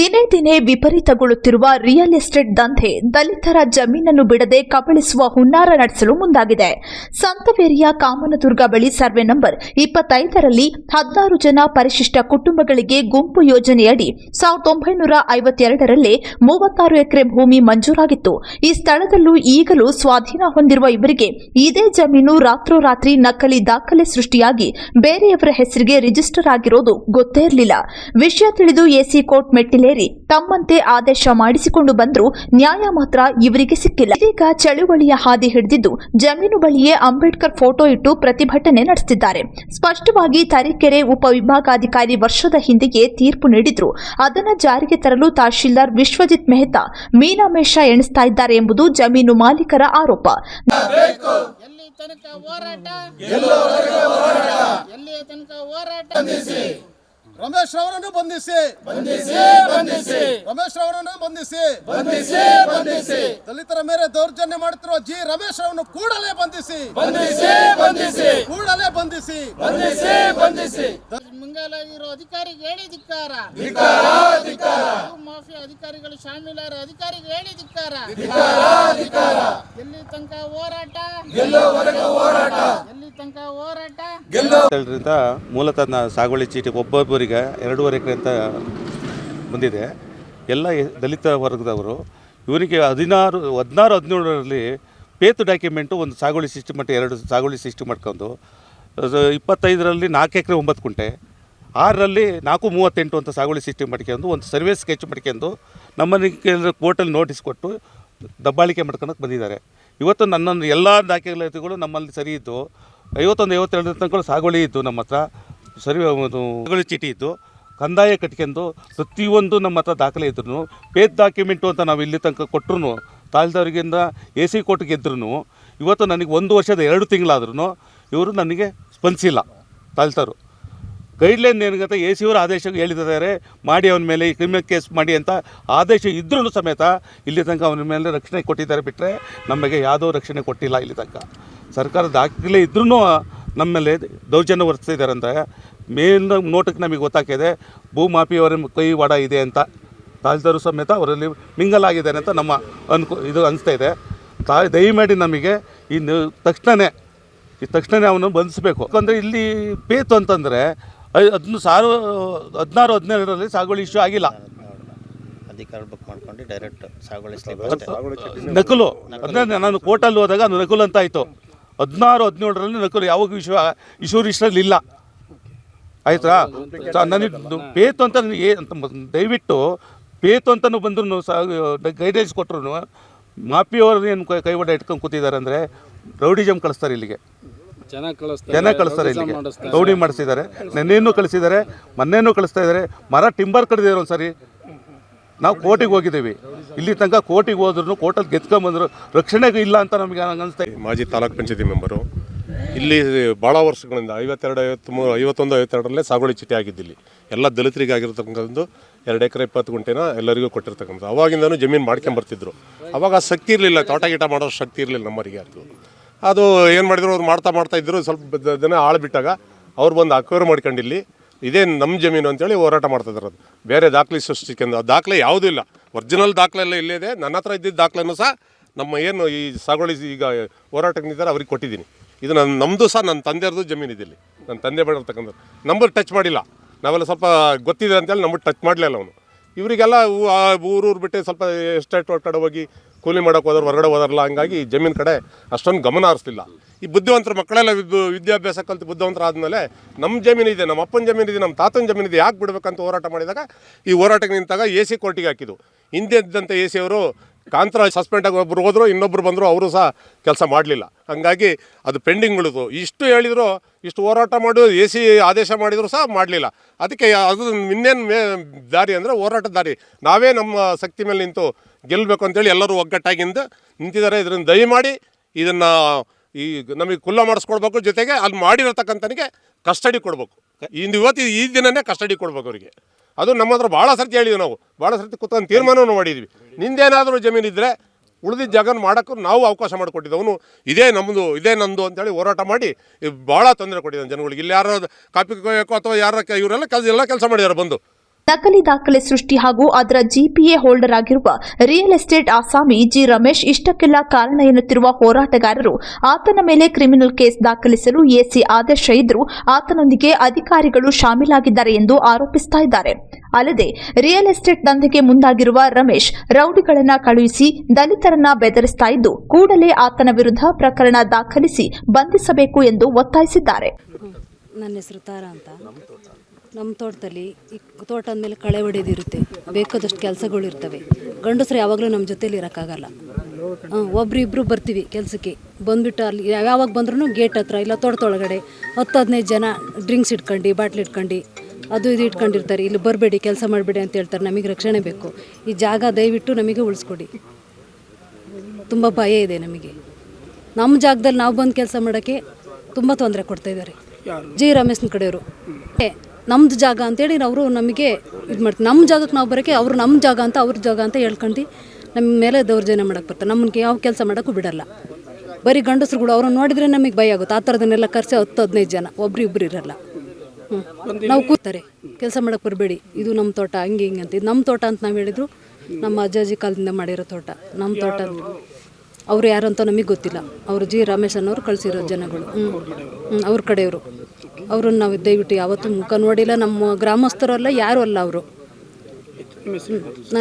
ದಿನೇ ದಿನೇ ವಿಪರೀತಗೊಳ್ಳುತ್ತಿರುವ real estate ದಂಧೆ, ದಲಿತರ ಜಮೀನನ್ನು ಬಿಡದೆ ಕಬಳಿಸುವ ಹುನ್ನಾರ ನಡೆಸಲು ಮುಂದಾಗಿದೆ. ಸಂತವೇರಿಯ ಕಾಮನದುರ್ಗ ಬಳಿ ಸರ್ವೆ ನಂಬರ್ ಇಪ್ಪತ್ತೈದರಲ್ಲಿ ಹದಿನಾರು ಜನ ಪರಿಶಿಷ್ಟ ಕುಟುಂಬಗಳಿಗೆ ಗುಂಪು ಯೋಜನೆಯಡಿ ಸಾವಿರದ ಒಂಬೈನೂರ ಐವತ್ತೆರಡರಲ್ಲೇ ಮೂವತ್ತಾರು ಎಕರೆ ಭೂಮಿ ಮಂಜೂರಾಗಿತ್ತು. ಈ ಸ್ಥಳದಲ್ಲೂ ಈಗಲೂ ಸ್ವಾಧೀನ ಹೊಂದಿರುವ ಇವರಿಗೆ ಇದೇ ಜಮೀನು ರಾತ್ರೋರಾತ್ರಿ ನಕಲಿ ದಾಖಲೆ ಸೃಷ್ಟಿಯಾಗಿ ಬೇರೆಯವರ ಹೆಸರಿಗೆ ರಿಜಿಸ್ಟರ್ ಆಗಿರೋದು ಗೊತ್ತೇ ಇರಲಿಲ್ಲ. ವಿಷಯ ತಿಳಿದು ಎಸಿ ಕೋರ್ಟ್ ಮೆಟ್ಟಿಲೇರಿ ತಮ್ಮಂತೆ ಆದೇಶ ಮಾಡಿಸಿಕೊಂಡು ಬಂದರೂ ನ್ಯಾಯ ಮಾತ್ರ ಇವರಿಗೆ ಸಿಕ್ಕಿಲ್ಲ. ಇದೀಗ ಚಳುವಳಿಯ ಹಾದಿ ಹಿಡಿದಿದ್ದು ಜಮೀನು ಬಳಿಯೇ ಅಂಬೇಡ್ಕರ್ ಫೋಟೋ ಇಟ್ಟು ಪ್ರತಿಭಟನೆ ನಡೆಸಿದ್ದಾರೆ ಸ್ಪಷ್ಟವಾಗಿ ತರೀಕೆರೆ ಉಪವಿಭಾಗಾಧಿಕಾರಿ ವರ್ಷದ ಹಿಂದೆಯೇ ತೀರ್ಪು ನೀಡಿದ್ರು. ಅದನ್ನು ಜಾರಿಗೆ ತರಲು ತಹಶೀಲ್ದಾರ್ ವಿಶ್ವಜಿತ್ ಮೆಹ್ತಾ ಮೀನಾಮೇಷ ಎಣಿಸ್ತಾ ಇದ್ದಾರೆ ಎಂಬುದು ಜಮೀನು ಮಾಲೀಕರ ಆರೋಪ. ಎಲ್ಲಿ ತನಕ ಹೋರಾಟ? ರಮೇಶ್ ಅವರನ್ನು ಬಂಧಿಸಿ. ಬಂಧಿಸಿ ಬಂಧಿಸಿ. ರಮೇಶ್ ಅವರನ್ನು ಬಂಧಿಸಿ. ಬಂಧಿಸಿ ಬಂಧಿಸಿ. ದಲಿತರ ಮೇಲೆ ದೌರ್ಜನ್ಯ ಮಾಡುತ್ತಿರುವ ಜಿ ರಮೇಶ್ ಅವರನ್ನು ಕೂಡಲೇ ಬಂಧಿಸಿ. ಬಂಧಿಸಿ ಬಂಧಿಸಿ. ಕೂಡಲೇ ಬಂಧಿಸಿ. ಬಂಧಿಸಿ ಬಂಧಿಸಿ. ಮುಂಗಾಲ ಇರೋ ಅಧಿಕಾರಿಗೆ ಹೇಳಿ ಧಿಕ್ಕಾರ. ಭೂ ಮಾಫಿಯಾ ಅಧಿಕಾರಿಗಳು ಶಾಮೀಲಾರ ಅಧಿಕಾರಿಗೆ ಹೇಳಿ ಧಿಕ್ಕಾರ. ಎಲ್ಲಿ ತನಕ ಹೋರಾಟ? ಎಲ್ಲಿ ತನಕ ಹೋರಾಟ? ಗೆಲ್ಲೋದ್ರಿಂದ ಮೂಲತಃ ಸಾಗುವಳಿ ಚೀಟಿ ಒಬ್ಬೊಬ್ಬರಿಗೆ ಎರಡೂವರೆ ಎಕರೆ ಅಂತ ಬಂದಿದೆ. ಎಲ್ಲ ದಲಿತ ವರ್ಗದವರು ಇವರಿಗೆ ಹದಿನಾರು ಹದಿನಾರು ಹದಿನೇಳರಲ್ಲಿ ಪೇತು ಡಾಕ್ಯುಮೆಂಟು ಒಂದು ಸಾಗುವಳಿ ಸಿಸ್ಟಮ್ ಮಟ್ಟ ಎರಡು ಸಾಗುವಳಿ ಸಿಸ್ಟಮ್ ಮಾಡ್ಕೊಂಡು ಇಪ್ಪತ್ತೈದರಲ್ಲಿ ನಾಲ್ಕು ಎಕರೆ ಒಂಬತ್ತು ಕುಂಟೆ ಆರರಲ್ಲಿ ನಾಲ್ಕು ಮೂವತ್ತೆಂಟು ಅಂತ ಸಾಗುವಳಿ ಸಿಸ್ಟಮ್ ಮಾಡ್ಕೊಂಡು ಒಂದು ಸರ್ವೆ ಸ್ಕೆಚ್ ಮಾಡ್ಕೊಂಡು ಕೆಲವು ಕೋರ್ಟಲ್ಲಿ ನೋಟಿಸ್ ಕೊಟ್ಟು ದಬ್ಬಾಳಿಕೆ ಮಾಡ್ಕೊಳಕ್ಕೆ ಬಂದಿದ್ದಾರೆ. ಇವತ್ತು ನನ್ನೊಂದು ಎಲ್ಲ ದಾಖಲಾತಿಗಳು ನಮ್ಮಲ್ಲಿ ಸರಿ ಇದ್ದು ಐವತ್ತೊಂದು, ಐವತ್ತೆರಡು ತನಕ ಸಾಗುವಳಿ ಇತ್ತು ನಮ್ಮ ಹತ್ರ. ಸರಿ ಅದು ಸಾಗುವಳಿ ಚೀಟಿ ಇತ್ತು. ಕಂದಾಯ ಕಟ್ಕೊಂಡು ಪ್ರತಿಯೊಂದು ನಮ್ಮ ಹತ್ರ ದಾಖಲೆ ಇದ್ರು ಪೇದ್ ಡಾಕ್ಯುಮೆಂಟು ಅಂತ ನಾವು ಇಲ್ಲಿ ತನಕ ಕೊಟ್ಟರು ತಾಲ್ದವ್ರಿಗಿಂದ ಎ ಸಿ ಕೋರ್ಟ್ ಗೆದ್ರೂ ಇವತ್ತು ನನಗೆ ಒಂದು ವರ್ಷದ ಎರಡು ತಿಂಗಳಾದ್ರೂ ಇವರು ನನಗೆ ಸ್ಪಂದಿಸಿಲ್ಲ ತಾಲ್ತರು ಗೈಡ್ಲೈನ್ ಏನಾಗುತ್ತೆ ಎ ಸಿ ಅವರು ಆದೇಶ ಹೇಳಿದ್ದಾರೆ, ಮಾಡಿ ಅವನ ಮೇಲೆ ಕ್ರಿಮಿನಲ್ ಕೇಸ್ ಮಾಡಿ ಅಂತ ಆದೇಶ ಇದ್ರೂ ಸಮೇತ ಇಲ್ಲಿ ತನಕ ಅವನ ಮೇಲೆ ರಕ್ಷಣೆ ಕೊಟ್ಟಿದ್ದಾರೆ ಬಿಟ್ಟರೆ ನಮಗೆ ಯಾವುದೋ ರಕ್ಷಣೆ ಕೊಟ್ಟಿಲ್ಲ ಇಲ್ಲಿ ತನಕ. ಸರ್ಕಾರ ದಾಖಲೆ ಇದ್ರೂ ನಮ್ಮ ಮೇಲೆ ದೌರ್ಜನ್ಯ ವರ್ತಿಸಿದ್ದಾರೆ ಅಂತ ಮೇನ್ ನೋಟಕ್ಕೆ ನಮಗೆ ಗೊತ್ತಾಗ್ತಿದೆ, ಭೂಮಾಫಿಯವರ ಕೈ ವಡ ಇದೆ ಅಂತ. ತಾಲ್ದಾರು ಸಮೇತ ಅವರಲ್ಲಿ ಮಿಂಗಲ್ ಆಗಿದ್ದಾರೆ ಅಂತ ನಮ್ಮ ಅನ್ಕೋ, ಇದು ಅನಿಸ್ತಾ ಇದೆ. ತಾ, ದಯಮಾಡಿ ನಮಗೆ ಈ ತಕ್ಷಣವೇ ಈ ತಕ್ಷಣವೇ ಅವನು ಬಂಧಿಸಬೇಕು. ಯಾಕಂದರೆ ಇಲ್ಲಿ ಪೇತು ಅಂತಂದರೆ ಅದನ್ನು ಸಾರು ಹದಿನಾರು ಹದಿನೇಳರಲ್ಲಿ ಸಾಗುವಳಿ ಇಶ್ಯೂ ಆಗಿಲ್ಲ. ಅಧಿಕಾರ ಬುಕ್ ಮಾಡ್ಕೊಂಡು ಡೈರೆಕ್ಟ್ ಸಾಗುವಳಿ ಅಷ್ಟೇ. ನಕಲು. ಅಂದರೆ ನಾನು ಕೋರ್ಟಲ್ಲಿ ಹೋದಾಗ ಅದು ನಕಲು ಅಂತ ಆಯಿತು. ಹದಿನಾರು ಹದಿನೇಳರಲ್ಲಿ ನಕಲು ಯಾವಾಗ ಇಶ್ಯೂ ಇಶ್ಯೂ ರಿಜಿಸ್ಟ್ರಲ್ಲಿ ಇಲ್ಲ. ಆಯ್ತಾ? ಸ- ನನಗೆ ಪೇತು ಅಂತ ನನಗೆ ಏ- ಅಂತ ಮ- ದಯವಿಟ್ಟು ಪೇತು ಅಂತಲೂ ಬಂದ್ರು ಗೈಡೆನ್ಸ್ ಕೊಟ್ಟರು ಮಾಪಿಯವರು ಏನು ಕೈ ಒಡ ಇಟ್ಕೊಂಡು ಕೂತಿದ್ದಾರೆ ಅಂದರೆ ರೌಡಿಜಮ್ ಕಳಿಸ್ತಾರೆ ಇಲ್ಲಿಗೆ. ಜನ ಕಳಿಸ್ತಾರೆ ಜನ ಕಳಿಸ್ತಾರೆ ಇಲ್ಲಿಗೆ. ರೌಡಿ ಮಾಡಿಸಿದ್ದಾರೆ ನೆನ್ನೆನೂ ಕಳಿಸಿದ್ದಾರೆ ಮೊನ್ನೆನೂ ಕಳಿಸ್ತಾ ಇದ್ದಾರೆ. ಮರ ಟಿಂಬರ್ ಕಡಿದಿದ್ರು ಒಂದ್ಸರಿ. ನಾವು ಕೋರ್ಟಿಗೆ ಹೋಗಿದ್ದೀವಿ. ಇಲ್ಲಿ ತನಕ ಕೋರ್ಟಿಗೆ ಹೋದ್ರು ಕೋರ್ಟಲ್ಲಿ ಗೆದ್ಕೊಂಬಂದ್ರು. ರಕ್ಷಣೆಗೆ ಇಲ್ಲ ಅಂತ ನಮಗೆ ಅನಿಸ್ತಾ ಇದೆ. ಮಾಜಿ ತಾಲೂಕ್ ಪಂಚಾಯತಿ ಮೆಂಬರು ಇಲ್ಲಿ ಭಾಳ ವರ್ಷಗಳಿಂದ ಐವತ್ತೆರಡು ಐವತ್ತ್ಮೂರು ಐವತ್ತೊಂದು ಐವತ್ತೆರಡರಲ್ಲೇ ಸಾಗುವಳಿ ಚೀಟಿ ಆಗಿದ್ದಿಲ್ಲಿ ಎಲ್ಲ ದಲಿತರಿಗೆ ಆಗಿರತಕ್ಕಂಥದ್ದು ಎರಡು ಎಕರೆ ಇಪ್ಪತ್ತು ಗುಂಟೆನ ಎಲ್ಲರಿಗೂ ಕೊಟ್ಟಿರ್ತಕ್ಕಂಥದ್ದು. ಅವಾಗಿಂದನೂ ಜಮೀನು ಮಾಡ್ಕೊಂಬರ್ತಿದ್ರು. ಅವಾಗ ಆ ಶಕ್ತಿ ಇರಲಿಲ್ಲ ತೋಟ ಗೀಟ ಮಾಡೋ ಶಕ್ತಿ ಇರಲಿಲ್ಲ ನಮ್ಮರಿಗೆ ಯಾರಿಗೂ ಅದು ಏನು ಮಾಡಿದ್ರು ಅವ್ರು ಮಾಡ್ತಾ ಮಾಡ್ತಾ ಇದ್ರು, ಸ್ವಲ್ಪ ದಿನ ಆಳು ಬಿಟ್ಟಾಗ ಅವ್ರು ಬಂದು ಅಕ್ವೈರ್ ಮಾಡ್ಕೊಂಡು ಇಲ್ಲಿ, ಇದೇ ನಮ್ಮ ಜಮೀನು ಅಂತೇಳಿ ಹೋರಾಟ ಮಾಡ್ತಾ ಇದ್ದಾರೆ ಅದು. ಬೇರೆ ದಾಖಲೆ ಸೃಷ್ಟಿಕೊಂಡು ಆ ದಾಖಲೆ ಯಾವುದೂ ಇಲ್ಲ. ಒರಿಜಿನಲ್ ದಾಖಲೆ ಎಲ್ಲ ಇಲ್ಲೇ ಇದೆ. ನನ್ನ ಹತ್ರ ಇದ್ದಿದ್ದ ದಾಖಲೆನೂ ಸಹ ನಮ್ಮ ಏನು ಈ ಸಾಗುವಳಿ ಈಗ ಹೋರಾಟಕ್ಕೆ ನಿಂತಾರೆ ಅವ್ರಿಗೆ ಕೊಟ್ಟಿದ್ದೀನಿ. ಇದು ನನ್ನ ನಮ್ಮದು ಸಹ ನನ್ನ ತಂದೆಯವ್ರದ್ದು ಜಮೀನು ಇದೆ ಇಲ್ಲಿ ನನ್ನ ತಂದೆ ಬೆಳೆರ್ತಕ್ಕಂಥದ್ದು ನಂಬರ್ ಟಚ್ ಮಾಡಿಲ್ಲ. ನಾವೆಲ್ಲ ಸ್ವಲ್ಪ ಗೊತ್ತಿದೆ ಅಂತೇಳಿ ನಂಬರ್ ಟಚ್ ಮಾಡಲಿಲ್ಲ ಅವನು. ಇವರಿಗೆಲ್ಲ ಊರೂರು ಬಿಟ್ಟು ಸ್ವಲ್ಪ ಎಸ್ಟೇಟ್ ಕಡೆ ಹೋಗಿ ಕೂಲಿ ಮಾಡೋಕೆ ಹೋದ್ರೆ ಹೊರಗಡೆ ಹೋದಾರಲ್ಲ ಹಂಗಾಗಿ ಜಮೀನು ಕಡೆ ಅಷ್ಟೊಂದು ಗಮನ ಹರಿಸ್ತಿಲ್ಲ ಈ ಬುದ್ಧಿವಂತರ ಮಕ್ಕಳೆಲ್ಲ ವಿದ್- ವಿದ್ಯಾಭ್ಯಾಸ ಕಲಿತು ಬುದ್ಧಿವಂತರ ಆದಮೇಲೆ ನಮ್ಮ ಜಮೀನು ಇದೆ ನಮ್ಮ ಅಪ್ಪನ ಜಮೀನು ಇದೆ ನಮ್ಮ ತಾತನ ಜಮೀನು ಇದೆ, ಯಾಕೆ ಬಿಡಬೇಕಂತ ಹೋರಾಟ ಮಾಡಿದಾಗ, ಈ ಹೋರಾಟಕ್ಕೆ ನಿಂತಾಗ ಎ ಸಿ ಕೋರ್ಟಿಗೆ ಹಾಕಿದ್ದು. ಹಿಂದೆ ಇದ್ದಂಥ ಎ ಸಿ ಅವರು ಕಾಂತರ ಸಸ್ಪೆಂಡ್ ಆಗಿ ಒಬ್ಬರು ಹೋದ್ರು ಇನ್ನೊಬ್ಬರು ಬಂದರು ಅವರು ಸಹ ಕೆಲಸ ಮಾಡಲಿಲ್ಲ. ಹಂಗಾಗಿ ಅದು ಪೆಂಡಿಂಗ್ ಉಳಿದು. ಇಷ್ಟು ಹೇಳಿದ್ರು ಇಷ್ಟು ಹೋರಾಟ ಮಾಡಿ ಎ ಸಿ ಆದೇಶ ಮಾಡಿದ್ರು ಸಹ ಮಾಡಲಿಲ್ಲ. ಅದಕ್ಕೆ ಅದು ಇನ್ನೇನು ಮೇ ದಾರಿ ಅಂದರೆ ಹೋರಾಟ ದಾರಿ. ನಾವೇ ನಮ್ಮ ಶಕ್ತಿ ಮೇಲೆ ನಿಂತು ಗೆಲ್ಲಬೇಕು ಅಂತೇಳಿ ಎಲ್ಲರೂ ಒಗ್ಗಟ್ಟಾಗಿಂದ ನಿಂತಿದ್ದಾರೆ. ಇದರಿಂದ ದಯಮಾಡಿ ಇದನ್ನು ಈ ನಮಗೆ ಕುಲ್ಲ ಮಾಡಿಸ್ಕೊಡ್ಬೇಕು. ಜೊತೆಗೆ ಅಲ್ಲಿ ಮಾಡಿರತಕ್ಕಂಥನಿಗೆ ಕಸ್ಟಡಿ ಕೊಡಬೇಕು. ಇಂದು ಇವತ್ತು ಈ ದಿನನೇ ಕಸ್ಟಡಿ ಕೊಡ್ಬೇಕು ಅವರಿಗೆ. ಅದು ನಮ್ಮ ಹತ್ರ ಭಾಳ ಸರ್ತಿ ಹೇಳಿದ್ವಿ ನಾವು. ಭಾಳ ಸರ್ತಿ ಕೂತ್ಕೊಂಡು ತೀರ್ಮಾನವನ್ನು ಮಾಡಿದ್ವಿ. ನಿಂದೇನಾದರೂ ಜಮೀನು ಇದ್ದರೆ ಉಳಿದಿದ್ದ ಜಾಗನ ಮಾಡೋಕ್ಕೂ ನಾವು ಅವಕಾಶ ಮಾಡಿಕೊಟ್ಟಿದ್ದವನು. ಇದೇ ನಮ್ಮದು ಇದೇ ನಂದು ಅಂತೇಳಿ ಹೋರಾಟ ಮಾಡಿ ಭಾಳ ತೊಂದರೆ ಕೊಟ್ಟಿದ್ದಾನೆ ಜನಗಳಿಗೆ. ಇಲ್ಲಿ ಯಾರೋ ಕಾಪಿ ಕೊಯ್ಯೋಕ್ಕೋ ಅಥವಾ ಯಾರ ಇವರೆಲ್ಲ ಕೆಲಸ ಎಲ್ಲ ಕೆಲಸ ಮಾಡಿದ್ದಾರೆ ಬಂದು. ನಕಲಿ ದಾಖಲೆ ಸೃಷ್ಟಿ ಹಾಗೂ ಅದರ ಜಿಪಿಎ ಹೋಲ್ಡರ್ ಆಗಿರುವ ರಿಯಲ್ ಎಸ್ಟೇಟ್ ಆಸಾಮಿ ಜಿ ರಮೇಶ್ ಇಷ್ಟಕ್ಕೆಲ್ಲ ಕಾರಣ ಎನ್ನುತ್ತಿರುವ ಹೋರಾಟಗಾರರು ಆತನ ಮೇಲೆ ಕ್ರಿಮಿನಲ್ ಕೇಸ್ ದಾಖಲಿಸಲು ಎಸಿ ಆದೇಶ ಇದ್ರೂ ಆತನೊಂದಿಗೆ ಅಧಿಕಾರಿಗಳು ಶಾಮೀಲಾಗಿದ್ದಾರೆ ಎಂದು ಆರೋಪಿಸುತ್ತಿದ್ದಾರೆ ಅಲ್ಲದೆ ರಿಯಲ್ ಎಸ್ಟೇಟ್ ದಂಧೆಗೆ ಮುಂದಾಗಿರುವ ರಮೇಶ್ ರೌಡಿಗಳನ್ನು ಕಳುಹಿಸಿ ದಲಿತರನ್ನ ಬೆದರಿಸ್ತಾ ಇದ್ದು ಕೂಡಲೇ ಆತನ ವಿರುದ್ಧ ಪ್ರಕರಣ ದಾಖಲಿಸಿ ಬಂಧಿಸಬೇಕು ಎಂದು ಒತ್ತಾಯಿಸಿದ್ದಾರೆ. ನನ್ನ ಹೆಸರು ತಾರಾ ಅಂತ. ನಮ್ಮ ತೋಟದಲ್ಲಿ ಈ ತೋಟ ಅಂದಮೇಲೆ ಕಳೆ ಹೊಡೆದಿರುತ್ತೆ ಬೇಕಾದಷ್ಟು ಕೆಲಸಗಳು ಇರ್ತವೆ. ಗಂಡಸರು ಯಾವಾಗಲೂ ನಮ್ಮ ಜೊತೇಲಿ ಇರೋಕ್ಕಾಗಲ್ಲ. ಹಾಂ, ಒಬ್ರು ಇಬ್ಬರು ಬರ್ತೀವಿ ಕೆಲಸಕ್ಕೆ. ಬಂದುಬಿಟ್ಟು ಅಲ್ಲಿ ಯಾವಾಗ ಬಂದ್ರೂ ಗೇಟ್ ಹತ್ರ ಇಲ್ಲ ತೋಟದೊಳಗಡೆ ಹತ್ತು, ಹದಿನೈದು ಜನ ಡ್ರಿಂಕ್ಸ್ ಇಟ್ಕೊಂಡು, ಬಾಟ್ಲಿ ಇಟ್ಕೊಂಡು, ಅದು ಇದು ಇಟ್ಕೊಂಡಿರ್ತಾರೆ. ಇಲ್ಲಿ ಬರಬೇಡಿ, ಕೆಲಸ ಮಾಡಬೇಡಿ ಅಂತ ಹೇಳ್ತಾರೆ. ನಮಗೆ ರಕ್ಷಣೆ ಬೇಕು. ಈ ಜಾಗ ದಯವಿಟ್ಟು ನಮಗೆ ಉಳಿಸ್ಕೊಡಿ. ತುಂಬ ಭಯ ಇದೆ ನಮಗೆ. ನಮ್ಮ ಜಾಗದಲ್ಲಿ ನಾವು ಬಂದು ಕೆಲಸ ಮಾಡೋಕ್ಕೆ ತುಂಬ ತೊಂದರೆ ಕೊಡ್ತಾ ಇದ್ದಾರೆ. ಜಿ ರಮೇಶ್ನ ಕಡೆಯವರು. ನಮ್ಮದು ಜಾಗ ಅಂತೇಳಿ ಅವರು ನಮಗೆ ಇದು ಮಾಡ್ತಾರೆ. ನಮ್ಮ ಜಾಗಕ್ಕೆ ನಾವು ಬರೋಕ್ಕೆ ಅವರು ನಮ್ಮ ಜಾಗ ಅಂತ ಅವ್ರ ಜಾಗ ಅಂತ ಹೇಳ್ಕೊಂಡು ನಮ್ಮ ಮೇಲೆ ದೌರ್ಜನ್ಯ ಮಾಡಕ್ಕೆ ಬರ್ತಾರೆ. ನಮ್ಮನ್ಗೆ ಯಾವ ಕೆಲಸ ಮಾಡೋಕ್ಕೂ ಬಿಡಲ್ಲ. ಬರೀ ಗಂಡಸ್ರುಗಳು ಅವ್ರನ್ನ ನೋಡಿದ್ರೆ ನಮಗೆ ಭಯ ಆಗುತ್ತೆ. ಆ ಥರದನ್ನೆಲ್ಲ ಕರೆಸಿ ಹತ್ತು ಹದಿನೈದು ಜನ, ಒಬ್ರು ಇಬ್ಬರು ಇರಲ್ಲ. ಹ್ಞೂ ನಾವು ಕೂತಾರೆ, ಕೆಲಸ ಮಾಡಕ್ಕೆ ಬರಬೇಡಿ. ಇದು ನಮ್ಮ ತೋಟ, ಹಂಗೆ ಹಿಂಗೆ ಅಂತ. ಇದು ನಮ್ಮ ತೋಟ ಅಂತ ನಾವು ಹೇಳಿದ್ರು, ನಮ್ಮ ಅಜ್ಜಾಜಿ ಕಾಲದಿಂದ ಮಾಡಿರೋ ತೋಟ, ನಮ್ಮ ತೋಟ ಅವ್ರು ಯಾರು ಅಂತ ನಮಗೆ ಗೊತ್ತಿಲ್ಲ. ಅವರು ಜಿ ರಮೇಶ್ ಅನ್ನೋರು ಕಳಿಸಿರೋ ಜನಗಳು. ಹ್ಞೂ ಹ್ಞೂ ಅವ್ರ ಕಡೆಯವರು. ಅವ್ರನ್ನ ನಾವು ದಯವಿಟ್ಟು ಯಾವತ್ತೂ ಮುಖ ನೋಡಿಲ್ಲ. ನಮ್ಮ ಗ್ರಾಮಸ್ಥರಲ್ಲ ಯಾರು ಅಲ್ಲ ಅವರು. ನಾನು